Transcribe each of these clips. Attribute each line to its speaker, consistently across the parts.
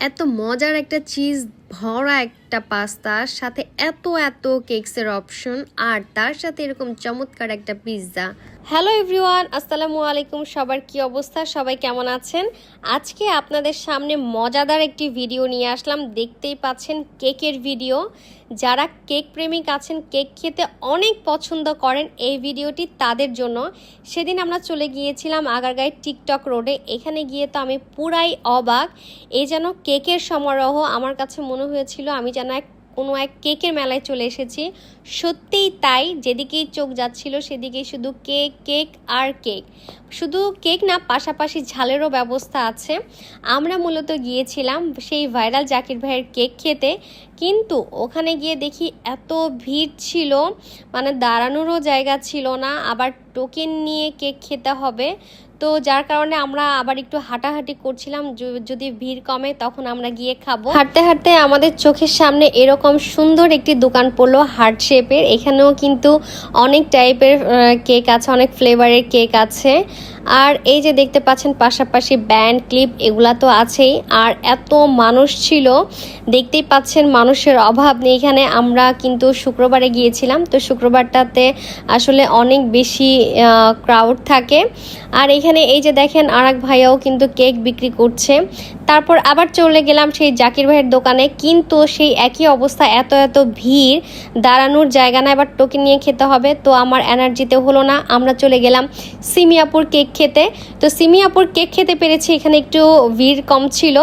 Speaker 1: এত মজার একটা চিজ ভরা একটা পাস্তার সাথে এত এত কেকসের অপশন আর তার সাথে এরকম চমৎকার একটা পিৎজা হ্যালো এভরিওয়ান আসসালামু আলাইকুম, সবার কি অবস্থা? সবাই কেমন আছেন? আজকে আপনাদের সামনে মজাদার একটি ভিডিও নিয়ে আসলাম। দেখতেই পাচ্ছেন কেকের ভিডিও যারা কেক প্রেমিক আছেন কেক খেতে অনেক পছন্দ করেন, এই ভিডিওটি তাদের জন্য। সেদিন আমরা চলে গিয়েছিলাম আগারগাঁয়ের টিকটক রোডে এখানে গিয়ে তো আমি পুরাই অবাক। এই যেন কেকের সমারোহ, আমার কাছে মনে হয়েছিল আমি যেন এক, কোনো এক কেকের মেলায় চলে এসেছি। সত্যিই তাই, যেদিকেই চোখ যাচ্ছিল সেদিকেই শুধু কেক কেক আর কেক। শুধু কেক না, পাশাপাশি ঝালেরও ব্যবস্থা আছে। আমরা মূলত গিয়েছিলাম সেই ভাইরাল জাকির ভাইয়ের কেক খেতে। কিন্তু ওখানে গিয়ে দেখি এত ভিড় ছিল মানে দাঁড়ানোরও জায়গা ছিল না, আবার টোকেন নিয়ে কেক খেতে হবে। তো যার কারণে আমরা আবার একটু হাঁটাহাঁটি করছিলাম যদি ভিড় কমে তখন আমরা গিয়ে খাব। হাঁটতে হাঁটতে আমাদের চোখের সামনে এরকম সুন্দর একটি দোকান পড়ল হার্ট শেপের। এখানেও কিন্তু অনেক টাইপের কেক আছে, অনেক ফ্লেভারের কেক আছে। আর এই যে দেখতে পাচ্ছেন পাশাপাশি ব্যান্ড ক্লিপ এগুলা তো আছেই। আর এত মানুষ ছিল, দেখতেই পাচ্ছেন মানুষের অভাব নেই। এখানে আমরা কিন্তু শুক্রবারে গিয়েছিলাম, তো শুক্রবারটাতে আসলে অনেক বেশি ক্রাউড থাকে। আর এখানে এই যে দেখেন আর এক ভাইয়াও কিন্তু কেক বিক্রি করছে। তারপর আবার চলে গেলাম সেই জাকির ভাইয়ের দোকানে। কিন্তু সেই একই অবস্থা, এত এত ভিড়, দাঁড়ানোর জায়গা না এবার টোকেন নিয়ে খেতে হবে। তো আমার এনার্জিতে হলো না, আমরা চলে গেলাম সিমিয়াপুর কেক খেতে। তো সিমিয়াপুর কেক খেতে পেরেছি, এখানে একটু ভিড় কম ছিল।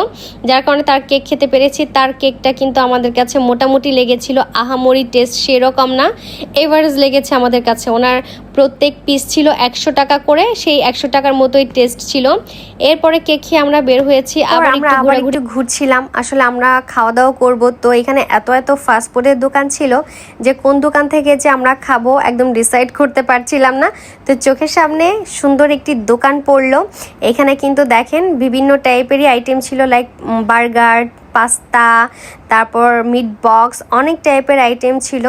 Speaker 1: যার কারণে তার কেক খেতে পেরেছি। তার কেকটা কিন্তু আমাদের কাছে মোটামুটি লেগেছিল। আহামরি টেস্ট সেরকম না, এভারেজ লেগেছে আমাদের কাছে। ওনার প্রত্যেক পিস ছিল একশো টাকা করে। সেই একশো টাকার মতোই টেস্ট ছিল। এরপরে কেক খেয়ে আমরা বের হয়েছি আবার
Speaker 2: আমরা
Speaker 1: একটু
Speaker 2: আবার একটু ঘুরছিলাম। আসলে আমরা খাওয়া দাওয়া করব। তো এখানে এত এত ফাস্টফুডের দোকান ছিল যে কোন দোকান থেকে যে আমরা খাব একদম ডিসাইড করতে পারছিলাম না। তো চোখের সামনে সুন্দর একটি দোকান পড়ল। এখানে কিন্তু দেখেন বিভিন্ন টাইপেরই আইটেম ছিল লাইক বার্গার পাস্তা তারপর মিট বক্স অনেক টাইপের আইটেম ছিল।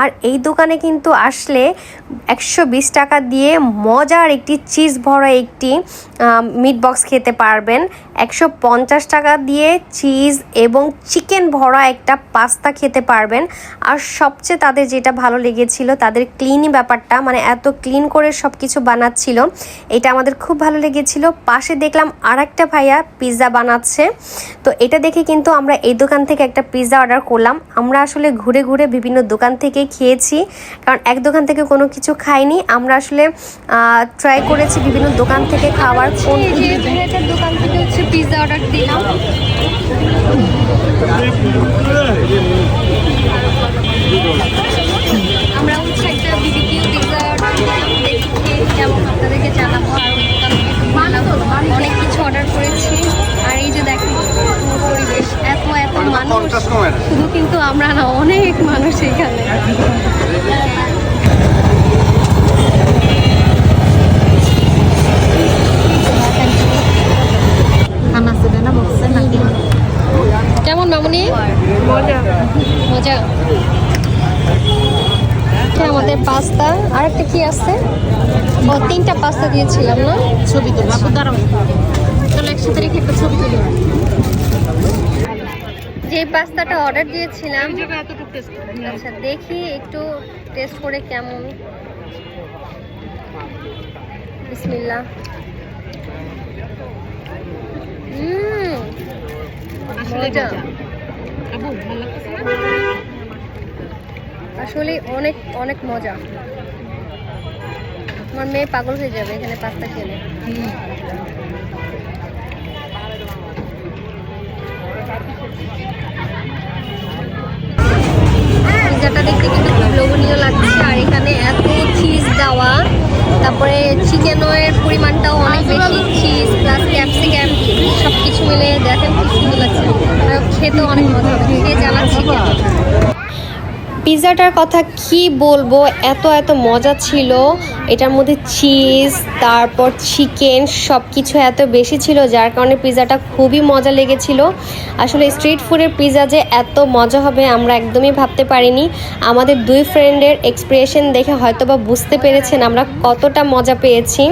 Speaker 2: আর এই দোকানে কিন্তু আসলে একশো বিশ টাকা দিয়ে মজার একটি চিজ ভরা একটি মিট বক্স খেতে পারবেন। একশো পঞ্চাশ টাকা দিয়ে চিজ এবং চিকেন ভরা একটা পাস্তা খেতে পারবেন। আর সবচেয়ে তাদের যেটা ভালো লেগেছিল, তাদের ক্লিনই ব্যাপারটা মানে এত ক্লিন করে সব কিছু বানাচ্ছিল, এটা আমাদের খুব ভালো লেগেছিল। পাশে দেখলাম আর একটা ভাইয়া পিৎজা বানাচ্ছে। তো এটা দেখে কিন্তু আমরা এই দোকান থেকে একটা পিৎজা অর্ডার করলাম। আমরা আসলে ঘুরে ঘুরে বিভিন্ন দোকান থেকে খেয়েছি, কারণ এক দোকান থেকে কোনো কিছু খাইনি। আমরা আসলে ট্রাই করেছি বিভিন্ন দোকান থেকে খাওয়ার। কোন
Speaker 1: ভাইয়াটার দোকান থেকে হচ্ছে পিৎজা অর্ডার দিলাম। আমরা হচ্ছে একটা বিবিকিউ পিৎজা অর্ডার দিলাম, দেখি কেমন আপনাদেরকে জানাব। আর শুধু কিন্তু আমরা না অনেক মানুষ এখানে। কেমন মামুনি? মজা। এটা আমাদের পাস্তা। আর একটা কি আছে? ও তিনটা পাস্তা দিয়েছিলাম না?
Speaker 3: ছবি তুলি আপু দাঁড়াও। চলো একসাথে রেখে একটা ছবি তুলি।
Speaker 1: যে পাস্তাটা অর্ডার দিয়েছিলাম আচ্ছা দেখি একটু টেস্ট করে কেমন।
Speaker 3: না?
Speaker 1: আসলে অনেক অনেক মজা। আমার মেয়ে পাগল হয়ে যাবে এখানে পাস্তা খেলে। পিজাটা দেখতে কিন্তু খুব লোভনীয় লাগছে। আর এখানে এত চিজ দেওয়া। তারপরে চিকেনের পরিমাণটাও অনেক বেশি। চিজ প্লাস ক্যাপসিকাম সব কিছু মিলে দেখেন খুব সুন্দর লাগছে। খেতে খেতেও অনেক মজা হবে। খেয়ে জ্বালাচ্ছি। পিৎজাটার কথা কি বলব? এত এত মজা ছিল। এটার মধ্যে চিজ, তারপর চিকেন সব কিছু এত বেশি ছিল, যার কারণে পিৎজাটা খুবই মজা লেগেছিল। আসলে স্ট্রিট ফুডের পিৎজা যে এত মজা হবে আমরা একদমই ভাবতে পারিনি। আমাদের দুই ফ্রেন্ডের এক্সপ্রেশন দেখে হয়তো বা বুঝতে পেরেছেন আমরা কতটা মজা পেয়েছি।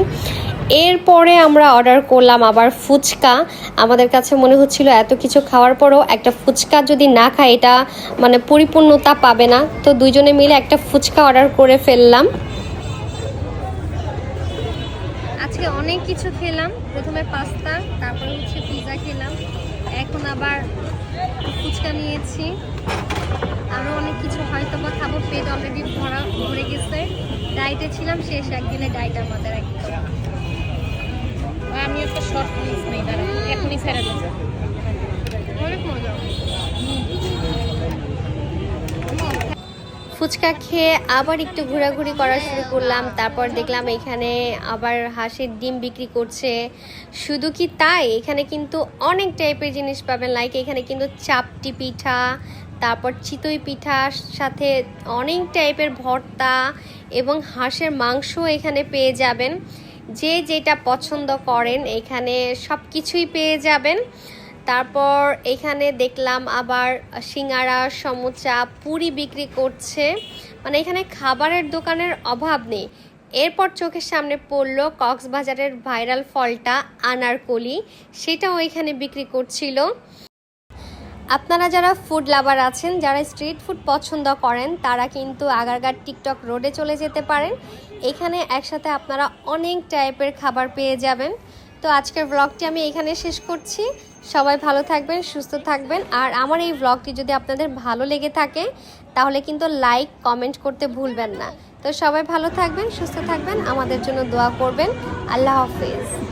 Speaker 1: এরপরে আমরা অর্ডার করলাম আবার ফুচকা। আমাদের কাছে মনে হচ্ছিল এত কিছু খাওয়ার পরও একটা ফুচকা যদি না খাই এটা মানে পরিপূর্ণতা পাবে না। তো দুইজনে মিলে একটা ফুচকা অর্ডার করে ফেললাম। আজকে অনেক কিছু খেলাম। প্রথমে পাস্তা, তারপরে হচ্ছে পিৎজা খেলাম। এখন আবার ফুচকা নিয়েছি। আরও অনেক কিছু হয়তো বা খাব। পেট অলরেডি ভরা, ভরে গেছে। ডায়েটে ছিলাম শেষ, একদিনে ডায়েট আমাদের একদম।
Speaker 3: আমি একটা শর্ট নেই দাঁড়া এখনই ছেড়ে দিচ্ছি
Speaker 1: অনেক মজা। ফুচকা খেয়ে আবার একটু ঘোরাঘুরি করা শুরু করলাম তারপর দেখলাম এখানে আবার হাঁসের ডিম বিক্রি করছে। শুধু কি তাই? এখানে কিন্তু অনেক টাইপের জিনিস পাবেন লাইক এখানে কিন্তু চাপটি পিঠা তারপর চিতই পিঠার সাথে অনেক টাইপের ভর্তা এবং হাঁসের মাংস এখানে পেয়ে যাবেন। যে যেটা পছন্দ করেন, এখানে সব কিছুই পেয়ে যাবেন। তারপর এখানে দেখলাম আবার সিঙ্গারা, সমুচা, পুরি বিক্রি করছে। মানে এখানে খাবারের দোকানের অভাব নেই। এরপর চোখের সামনে পড়ল কক্সবাজারের ভাইরাল ফলটা আনারকলি। সেটাও এখানে বিক্রি করছিল। আপনারা যারা ফুড লাভার আছেন, যারা স্ট্রিট ফুড পছন্দ করেন, তারা কিন্তু আগারগার টিকটক রোডে চলে যেতে পারেন। এখানে একসাথে আপনারা অনেক টাইপের খাবার পেয়ে যাবেন। তো আজকের ব্লগটি আমি এখানে শেষ করছি। সবাই ভালো থাকবেন, সুস্থ থাকবেন। আর আমার এই ব্লগটি যদি আপনাদের ভালো লেগে থাকে, তাহলে কিন্তু লাইক কমেন্ট করতে ভুলবেন না। তো সবাই ভালো থাকবেন, সুস্থ থাকবেন। আমাদের জন্য দোয়া করবেন। আল্লাহ হাফেজ।